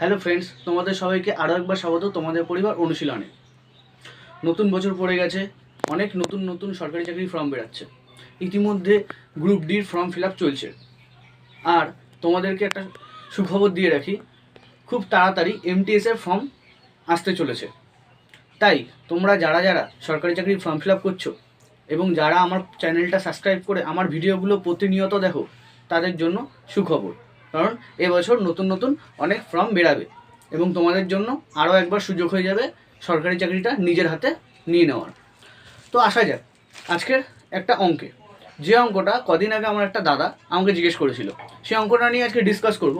Hello friends, তোমাদের সবাইকে আরও একবার স্বাগত তোমাদের পরিবার অনুশীলনে। নতুন বছর পড়ে গেছে, অনেক নতুন নতুন সরকারি চাকরির ফর্ম বেরাচ্ছে। ইতিমধ্যে গ্রুপ ডির ফর্ম ফিল চলছে। আর তোমাদেরকে একটা সুখবর দিয়ে রাখি, খুব তাড়াতাড়ি এমটিএস এর ফর্ম আসতে চলেছে। তাই তোমরা যারা যারা সরকারি চাকরির ফর্ম ফিল আপ করছ এবং যারা আমার চ্যানেলটা সাবস্ক্রাইব করে আমার ভিডিওগুলো প্রতিনিয়ত দেখো, তাদের জন্য সুখবর। কারণ এবছর নতুন নতুন অনেক ফর্ম বেরাবে এবং তোমাদের জন্য আরও একবার সুযোগ হয়ে যাবে সরকারি চাকরিটা নিজের হাতে নিয়ে নেওয়ার। তো আসা যাক, আজকের একটা অঙ্কে। যে অঙ্কটা কদিন আগে আমার একটা দাদা আমাকে জিজ্ঞেস করেছিল সেই অঙ্কটা নিয়ে আজকে ডিসকাস করব।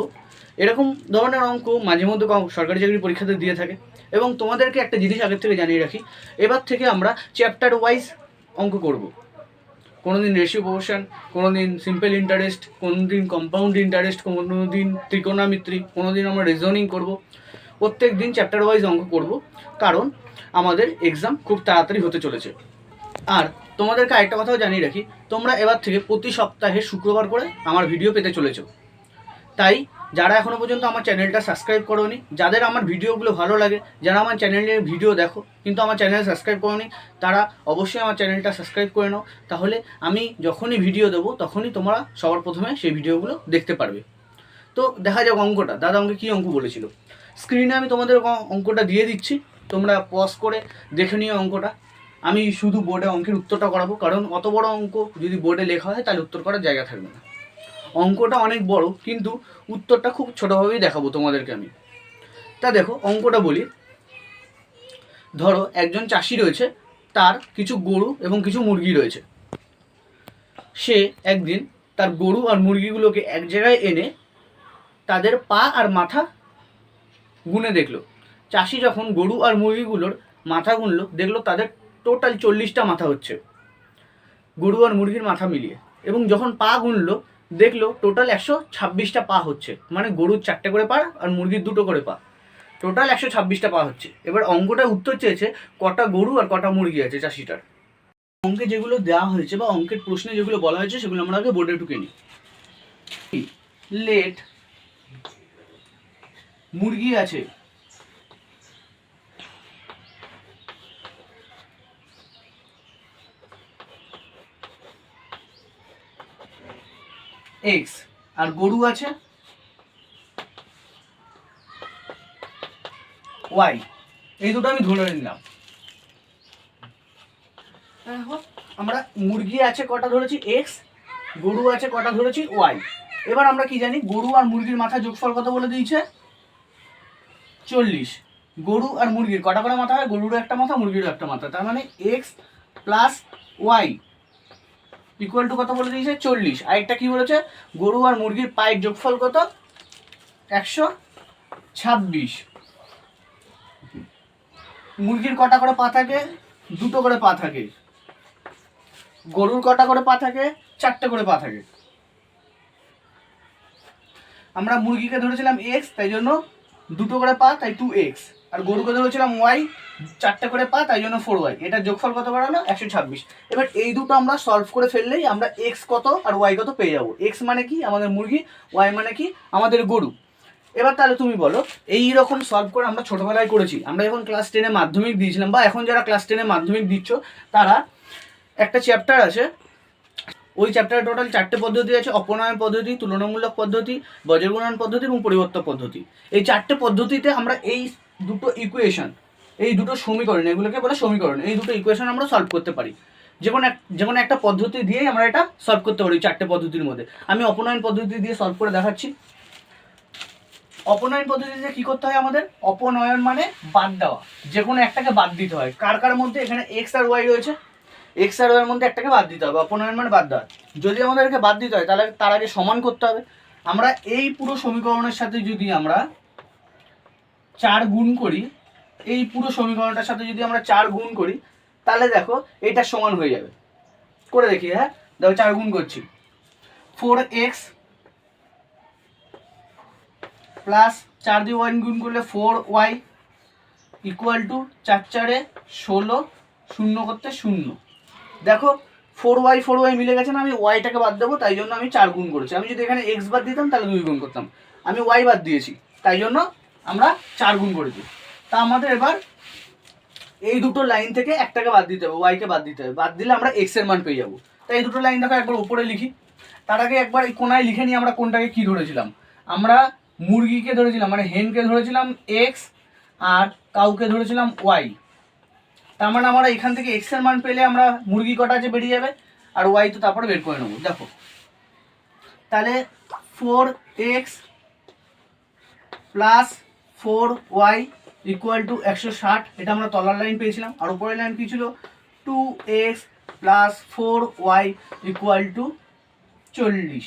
এরকম ধরনের অঙ্ক মাঝে মধ্যে সরকারি চাকরি পরীক্ষাতে দিয়ে থাকে এবং তোমাদেরকে একটা জিনিস আগের থেকে জানিয়ে রাখি, এবার থেকে আমরা চ্যাপ্টার ওয়াইজ অঙ্ক করব। কোনো দিন রেশিও প্রপোর্শন কোনো দিন সিম্পল ইন্টারেস্ট কোনো দিন কম্পাউন্ড ইন্টারেস্ট কোনো দিন ত্রিকোণামিত্রি কোনো দিন আমরা রিজনিং করব। প্রত্যেক দিন চ্যাপ্টার ওয়াইজ অঙ্ক করব, কারণ আমাদের এক্সাম খুব তাড়াতাড়ি হতে চলেছে। আর তোমাদেরকে আরেকটা কথাও জানিয়ে রাখি, তোমরা এবার থেকে প্রতি সপ্তাহে শুক্রবার করে আমার ভিডিও পেতে চলেছ। তাই যারা এখনও পর্যন্ত আমার চ্যানেলটা সাবস্ক্রাইব করোনি, যাদের আমার ভিডিওগুলো ভালো লাগে, যারা আমার চ্যানেলের ভিডিও দেখো, কিন্তু আমার চ্যানেল সাবস্ক্রাইব করোনি, তারা অবশ্যই আমার চ্যানেলটা সাবস্ক্রাইব করে নাও। তাহলে আমি যখনই ভিডিও দেবো, তখনই তোমরা সবার প্রথমে সেই ভিডিওগুলো দেখতে পারবে। তো দেখা যাক অঙ্কটা। দাদা আমাকে কী অঙ্ক বলেছিল? স্ক্রিনে আমি তোমাদের অঙ্কটা দিয়ে দিচ্ছি। তোমরা পজ করে দেখে নিও অঙ্কটা। আমি শুধু বোর্ডে অঙ্কের উত্তরটা করাবো, কারণ অত বড় অঙ্ক যদি বোর্ডে লেখা হয়, তাহলে উত্তর করার জায়গা থাকবে না। অঙ্কটা অনেক বড়, কিন্তু উত্তরটা খুব ছোটোভাবেই দেখাবো তোমাদেরকে আমি। তা দেখো, অঙ্কটা বলি। ধরো, একজন চাষি রয়েছে, তার কিছু গরু এবং কিছু মুরগি রয়েছে। সে একদিন তার গরু আর মুরগিগুলোকে এক জায়গায় এনে তাদের পা আর মাথা গুনে দেখল। চাষি যখন গরু আর মুরগিগুলোর মাথা গুনলো, দেখল তাদের টোটাল চল্লিশটা মাথা হচ্ছে। গরু আর মুরগির মাথা মিলিয়ে। এবং যখন পা গুনলো দেখল টোটাল একশো ছাব্বিশটা পা হচ্ছে। মানে গরুর চারটে করে পা আর মুরগির দুটো করে পা। টোটাল একশো ছাব্বিশটা পা হচ্ছে। এবার অঙ্কটা উত্তর চেয়েছে, কটা গরু আর কটা মুরগি আছে চাষিটার? অঙ্কে যেগুলো দেওয়া হয়েছে বা অঙ্কের প্রশ্নে যেগুলো বলা হয়েছে, সেগুলো আমরা আগে বোর্ডে টুকে নিই। লেট মুরগি আছে এক্স। আর গরু আছে? ওয়াই। এই দুটো আমি ধরে নিলাম। আমরা মুরগি আছে কটা ধরেছি? এক্স। গরু আছে কটা ধরেছি? ওয়াই। এবার আমরা কি জানি? গরু আর মুরগির মাথা যোগফল কত বলে দিয়েছে? চল্লিশ। গরু আর মুরগির কটা করে মাথা হয়? গরুরও একটা মাথা মুরগিরও একটা মাথা। তার মানে x plus y. Equal to কত বলে দিয়েছে? চল্লিশ। আরেকটা কি বলেছে? গরু আর মুরগির পায়ের যোগফল কত? একশো ছাব্বিশ। মুরগির কটা করে পা থাকে? দুটো করে পা থাকে। গরুর কটা করে পা থাকে? চারটে করে পা থাকে। আমরা মুরগিকে ধরেছিলাম এক্স তাই জন্য দুটো করে পা, তাই টু এক্স আর গরুকে ধরেছিলাম ওয়াই চারটে করে পা, তাই জন্য ফোর ওয়াই এটার যোগফল কত বাড়ালো? একশো ছাব্বিশ। এবার এই দুটো আমরা সলভ করে ফেললেই আমরা এক্স কত আর ওয়াই কত পেয়ে যাব। এক্স মানে কি? আমাদের মুরগি ওয়াই মানে কি? আমাদের গরু। এবার তাহলে তুমি বলো এই রকম সলভ করে আমরা ছোটবেলায় করেছি। আমরা যখন ক্লাস টেনে মাধ্যমিক দিয়েছিলাম, বা এখন যারা ক্লাস টেনে মাধ্যমিক দিচ্ছ, তারা একটা চ্যাপ্টার আছে। ওই চ্যাপ্টারে টোটাল চারটে পদ্ধতি আছে, অপনয়ন পদ্ধতি, তুলনামূলক পদ্ধতি, বজ্রগুণন পদ্ধতি এবং পরিবর্তন পদ্ধতি। এই চারটে পদ্ধতিতে আমরা এই দুটো ইকুয়েশন এই দুটো সমীকরণ, এগুলোকে বলে সমীকরণ, এই দুটো ইকুয়েশন আমরা সলভ করতে পারি। যে কোনো এক, যে কোনো একটা পদ্ধতি দিয়েই আমরা এটা সলভ করতে পারি চারটে পদ্ধতির মধ্যে। আমি অপনয়ন পদ্ধতি দিয়ে সলভ করে দেখাচ্ছি। অপনয়ন পদ্ধতিতে কি করতে হয় আমাদের? অপনয়ন মানে বাদ দেওয়া। যে কোনো একটাকে বাদ দিতে হয়। কার কার মধ্যে? এখানে এক্স আর ওয়াই রয়েছে। এক্স আর ওয়াইয়ের মধ্যে একটাকে বাদ দিতে হবে। অপনয়ন মানে বাদ দেওয়া। যদি আমাদেরকে বাদ দিতে হয়, তাহলে তার আগে সমান করতে হবে। আমরা এই পুরো সমীকরণের সাথে যদি আমরা চার গুণ করি, এই পুরো সমীকরণটার সাথে যদি আমরা চার গুণ করি, তাহলে দেখো এটা সমান হয়ে যাবে। করে দেখি হ্যাঁ? দেখো, চার গুণ করছি। ফোর এক্স প্লাস চার দিয়ে ওয়ান গুণ করলে ফোর ওয়াই ইকুয়াল টু চার চারে ষোলো শূন্য করতে শূন্য। দেখো, ফোর ওয়াই ফোর ওয়াই মিলে গেছে না, আমি ওয়াইটাকে বাদ দেবো, তাই জন্য আমি চার গুণ করেছি। আমি যদি এখানে এক্স বাদ দিতাম, তাহলে দুই গুণ করতাম। আমি ওয়াই বাদ দিয়েছি, তাই জন্য আমরা চার গুণ করেছি তা আমাদের এবার এই দুটো লাইন থেকে একটাকে বাদ দিতে হবে ওয়াইকে বাদ দিতে হবে। বাদ দিলে আমরা এক্সের মান পেয়ে যাব। তাই এই দুটো লাইন দেখো একবার উপরে লিখি। তার আগে একবার এই কোনায় লিখে নিই আমরা কোনটাকে কি ধরেছিলাম? আমরা মুরগিকে ধরেছিলাম মানে হেনকে ধরেছিলাম এক্স আর কাউকে ধরেছিলাম ওয়াই তার মানে আমরা এখান থেকে এক্সের মান পেলে আমরা মুরগি কটা আছে বেরিয়ে যাবে, আর ওয়াই তো তারপরে বের করে নেব। দেখো। তাহলে four x plus four y equal to একশো ষাট, এটা আমরা তলার লাইন পেয়েছিলাম। আর উপরের লাইন কী ছিল? Two x plus four y equal to চল্লিশ।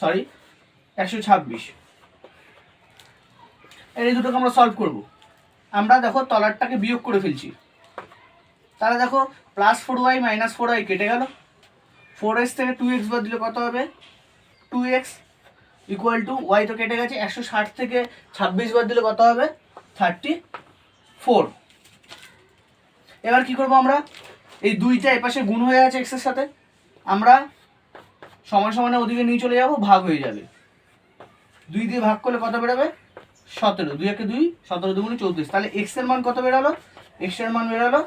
সরি একশো ছাব্বিশ। এই দুটোকে আমরা সলভ করব। আমরা দেখো তলারটাকে বিয়োগ করে ফেলছি। তাহলে দেখো plus four y minus four y কেটে গেল। ফোর এক্স থেকে টু এক্স বাদ দিলে কত হবে? Two x equal to y তো কেটে গেছে, একশো ষাট থেকে ছাব্বিশ বাদ দিলে কত হবে? থার্টি ফোর এবার কি করব আমরা? এই দুইটা এপাশে গুণ হয়ে আছে এক্সের সাথে, আমরা সমান সমানে ওদিকে নিয়ে চলে যাব, ভাগ হয়ে যাবে। দুই দিয়ে ভাগ করলে কত বেরোবে? সতেরো। দুই একে দুই, সতেরো দুগুণে চৌত্রিশ। তাহলে এক্সের মান কত বেরোলো? এক্সের মান বেরোলো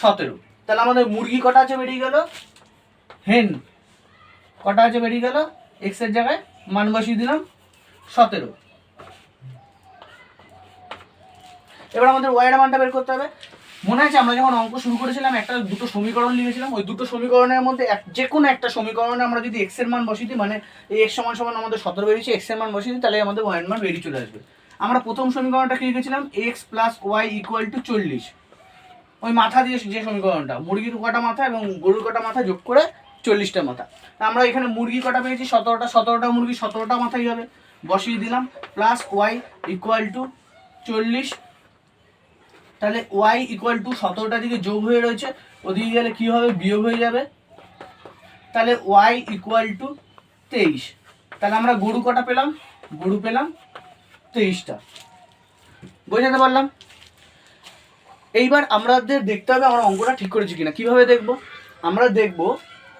সতেরো। তাহলে আমাদের মুরগি কটা আছে বেরিয়ে গেল? হেন কটা আছে বেরিয়ে গেল? এক্সের জায়গায় মান বসিয়ে দিলাম, সতেরো। এবার আমাদের ওয়াইয়ের মানটা বের করতে হবে। মনে আছে আমরা যখন অঙ্ক শুরু করেছিলাম, একটা দুটো সমীকরণ লিখেছিলাম, ওই দুটো সমীকরণের মধ্যে যে কোনো একটা সমীকরণে আমরা যদি এক্সের মান বসিয়ে দিই মানে এই এক্স সমান সমান আমাদের সতেরো বেরিয়েছে এক্সের মান বসিয়ে দিই, তাহলে আমাদের ওয়াইয়ের মান বেরিয়ে চলে আসবে। আমরা প্রথম সমীকরণটা লিখেছিলাম? X plus y equal to চল্লিশ। ওই মাথা দিয়ে যে সমীকরণটা, মুরগির কটা মাথা এবং গরুর কটা মাথা যোগ করে চল্লিশটা মাথা। আমরা এখানে মুরগি কটা পেয়েছি? সতেরোটা সতেরোটা মুরগি, সতেরোটা মাথাই হবে। বসিয়ে দিলাম। প্লাস ওয়াই ইকুয়াল টু চল্লিশ। তাহলে ওয়াই ইকুয়াল টু সতেরোটা দিকে যোগ হয়ে রয়েছে। ওদিকে গেলে কী হবে? বিয়োগ হয়ে যাবে। তাহলে ওয়াই ইকুয়াল টু তেইশ। তাহলে আমরা গরু কটা পেলাম? গরু পেলাম তেইশটা। বোঝাতে পারলাম? এইবার আমাদের দেখতে হবে আমরা অঙ্কটা ঠিক করেছি কিনা। কীভাবে দেখব? আমরা দেখব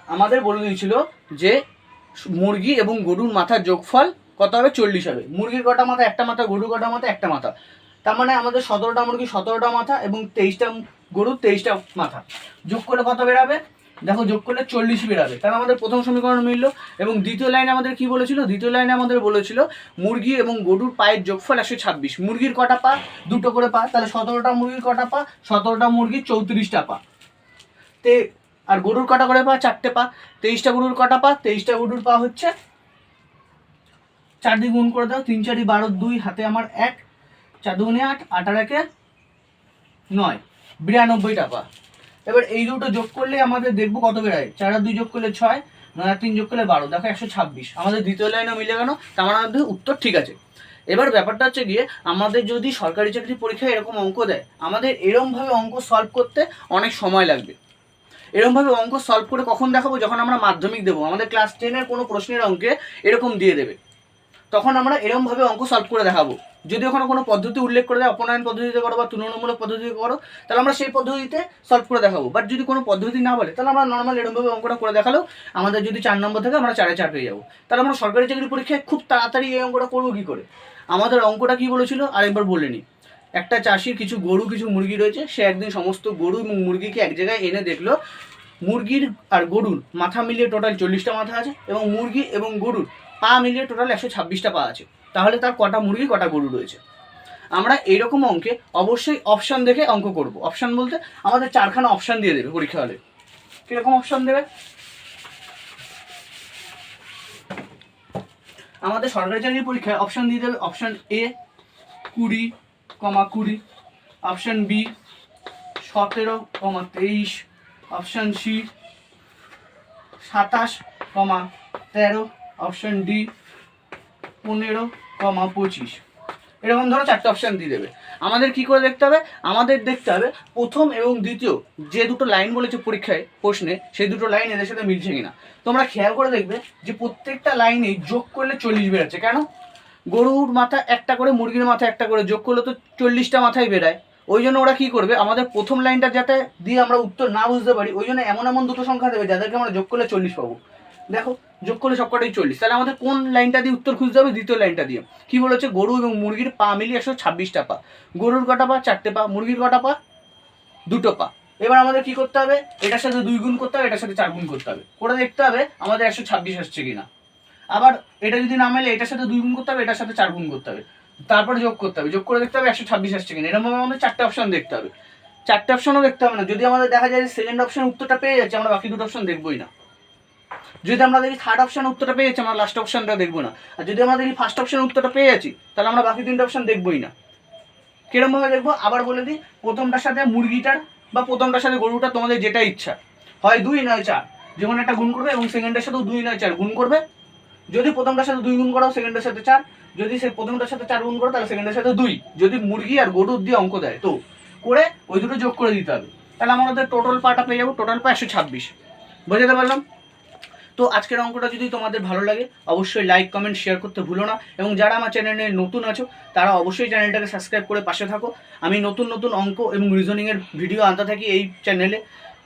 আমাদের বলে দিয়েছিল যে মুরগি এবং গরুর মাথার যোগফল কত হবে? চল্লিশ হবে। মুরগির কটা মাথা? একটা মাথা। গরুর কটা মাথা? একটা মাথা। তার মানে আমাদের সতেরোটা মুরগি সতেরোটা মাথা এবং তেইশটা গরুর তেইশটা মাথা। যোগ করলে কত বেরাবে? দেখো, যোগ করলে চল্লিশ বেরাবে। কারণ আমাদের প্রথম সমীকরণ মিলল এবং দ্বিতীয় লাইনে আমাদের কি বলেছিল? দ্বিতীয় লাইনে আমাদের বলেছিল মুরগি এবং গরুর পায়ের যোগফল একশো ছাব্বিশ। মুরগির কটা পা? দুটো করে পা। তাহলে সতেরোটা মুরগির কটা পা? সতেরোটা মুরগির চৌত্রিশটা পা। তে আর গরুর কটা করে পা? চারটে পা। তেইশটা গরুর কটা পা? তেইশটা গরুর পা হচ্ছে চার দিয়ে গুণ করে দাও, তিন চারি বারো দুই, হাতে আমার এক, চার দুগুণে আট আট আর একে নয়। বিরানব্বইটা পা। এবার এই দুটো যোগ করলে আমাদের দেখব কত বেড়ায় চার আর দুই যোগ করলে ছয়, নয় আর তিন যোগ করলে বারো, দেখো একশো ছাব্বিশ। আমাদের দ্বিতীয় লাইনে মিলে গেল, তার মানে আমাদের উত্তর ঠিক আছে। এবার ব্যাপারটা হচ্ছে গিয়ে, আমাদের যদি সরকারি চাকরি পরীক্ষায় এরকম অঙ্ক দেয়, আমাদের এরমভাবে অঙ্ক সলভ করতে অনেক সময় লাগবে। এরমভাবে অঙ্ক সলভ করে কখন দেখাবো? যখন আমরা মাধ্যমিক দেবো। আমাদের ক্লাস টেনের কোনো প্রশ্নের অঙ্কে এরকম দিয়ে দেবে। তখন আমরা এরমভাবে অঙ্ক সলভ করে দেখাবো। যদি ওখানে কোনো পদ্ধতি উল্লেখ করে দেয়, অপনয়ন পদ্ধতিতে করো বা তুলনামূলক পদ্ধতিতে করো, তাহলে আমরা সেই পদ্ধতিতে সলভ করে দেখাবো। বাট যদি কোনো পদ্ধতি না বলে, তাহলে আমরা নর্মাল এরমভাবে অঙ্কটা করে দেখালেও আমাদের যদি চার নম্বর থাকে আমরা চারে চার পেয়ে যাব। তাহলে আমরা সরকারি চাকরি পরীক্ষায় খুব তাড়াতাড়ি এই অঙ্কটা করব কী করে? আমাদের অঙ্কটা কি বলেছিল? আরেকবার বলে নিই একটা চাষির কিছু গরু, কিছু মুরগি রয়েছে, সে একদিন সমস্ত গরু এবং মুরগিকে এক জায়গায় এনে দেখল, মুরগির আর গরুর মাথা মিলিয়ে টোটাল চল্লিশটা মাথা আছে এবং মুরগি এবং গরুর পা মিলিয়ে টোটাল একশো ছাব্বিশটা পা আছে। তাহলে তার কটা মুরগি, কটা গরু রয়েছে। আমরা এইরকম অঙ্কে অবশ্যই অপশান দেখে অঙ্ক করব। অপশান বলতে আমাদের চারখানা অপশান দিয়ে দেবে পরীক্ষা হলে। কীরকম অপশান দেবে? আমাদের সরকারি চাকরির পরীক্ষায় অপশান দিয়ে দেবে অপশান এ কুড়ি কমা কুড়ি অপশান বি সতেরো কমা তেইশ অপশান সি সাতাশ কমা তেরো অপশান ডি পনেরো কমা পঁচিশ। এরকম ধরো চারটে অপশান দিয়ে দেবে। আমাদের কি করে দেখতে হবে? আমাদের দেখতে হবে প্রথম এবং দ্বিতীয় যে দুটো লাইন বলেছে পরীক্ষায়, প্রশ্নে সেই দুটো লাইন এদের সাথে মিলছে কিনা। তোমরা খেয়াল করে দেখবে যে প্রত্যেকটা লাইনে যোগ করলে চল্লিশ বেরোচ্ছে। কেন? গরুর মাথা একটা করে, মুরগির মাথা একটা করে, যোগ করলে তো চল্লিশটা মাথায় বেরায়। ওই জন্য ওরা কি করবে? আমাদের প্রথম লাইনটা যাতে দিয়ে আমরা উত্তর না বুঝতে পারি, ওই জন্য এমন এমন দুটো সংখ্যা দেবে যাদেরকে আমরা যোগ করলে চল্লিশ পাবো। দেখো, যোগ করলে সবকটাই চল্লিশ। তাহলে আমাদের কোন লাইনটা দিয়ে উত্তর খুঁজতে হবে? দ্বিতীয় লাইনটা দিয়ে। কি বলেছে? গরু এবং মুরগির পা মিলিয়ে একশো ছাব্বিশটা পা। গরুর কটা পা? চারটে পা। মুরগির কটা পা? দুটো পা। এবার আমাদের কি করতে হবে? এটার সাথে দুই গুণ করতে হবে, এটার সাথে চার গুণ করতে হবে। করে দেখতে হবে আমাদের একশো ছাব্বিশ আসছে কিনা। আবার এটা যদি না মেলে, এটার সাথে দুই গুণ করতে হবে, এটার সাথে চার গুণ করতে হবে। তারপরে যোগ করতে হবে। যোগ করে দেখতে হবে একশো ছাব্বিশ আসছে কিনা। এরকম আমাদের চারটে অপশন দেখতে হবে। চারটে অপশনও দেখতে হবে না। যদি আমাদের দেখা যায় সেকেন্ড অপশন উত্তরটা পেয়ে যাচ্ছে, আমরা বাকি দুটো অপশন দেখবোই না। যদি আমরা দেখি থার্ড অপশন উত্তরটা পেয়ে যাচ্ছি, আমরা লাস্ট অপশনটা দেখব না। আর যদি আমরা দেখি ফার্স্ট অপশন উত্তরটা পেয়ে যাচ্ছি, তাহলে আমরা বাকি তিনটে অপশন দেখবোই না। কিরম ভাবে দেখব? আবার বলে দিই, প্রথমটার সাথে মুরগিটার বা প্রথমটার সাথে গরুটা তোমাদের যেটা ইচ্ছা। হয় দুই নয় চার। যেমন একটা গুণ করবে এবং সেকেন্ডের সাথেও দুই নয় চার গুণ করবে। যদি প্রথমটার সাথে দুই গুণ করো সেকেন্ডের সাথে চার। যদি সে প্রথমটার সাথে চার গুণ করো, তাহলে সেকেন্ডের সাথে দুই। যদি মুরগি আর গরুর দিয়ে অঙ্ক দেয়, তো করে ওই দুটো যোগ করে দিতে হবে। তাহলে আমাদের টোটাল পাটা পেয়ে যাব টোটাল পা একশো ছাব্বিশ। বোঝাতে পারলাম? তো আজকের অঙ্কটা যদি তোমাদের ভালো লাগে, অবশ্যই লাইক কমেন্ট শেয়ার করতে ভুলো না। এবং যারা আমার চ্যানেলে নতুন আছো, তারা অবশ্যই চ্যানেলটাকে সাবস্ক্রাইব করে পাশে থাকো। আমি নতুন নতুন অঙ্ক এবং রিজনিংয়ের ভিডিও আনতে থাকি এই চ্যানেলে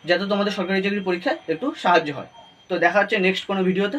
যাতে তোমাদের সরকারি চাকরির পরীক্ষায় একটু সাহায্য হয়। তো দেখা হচ্ছে নেক্সট কোনো ভিডিওতে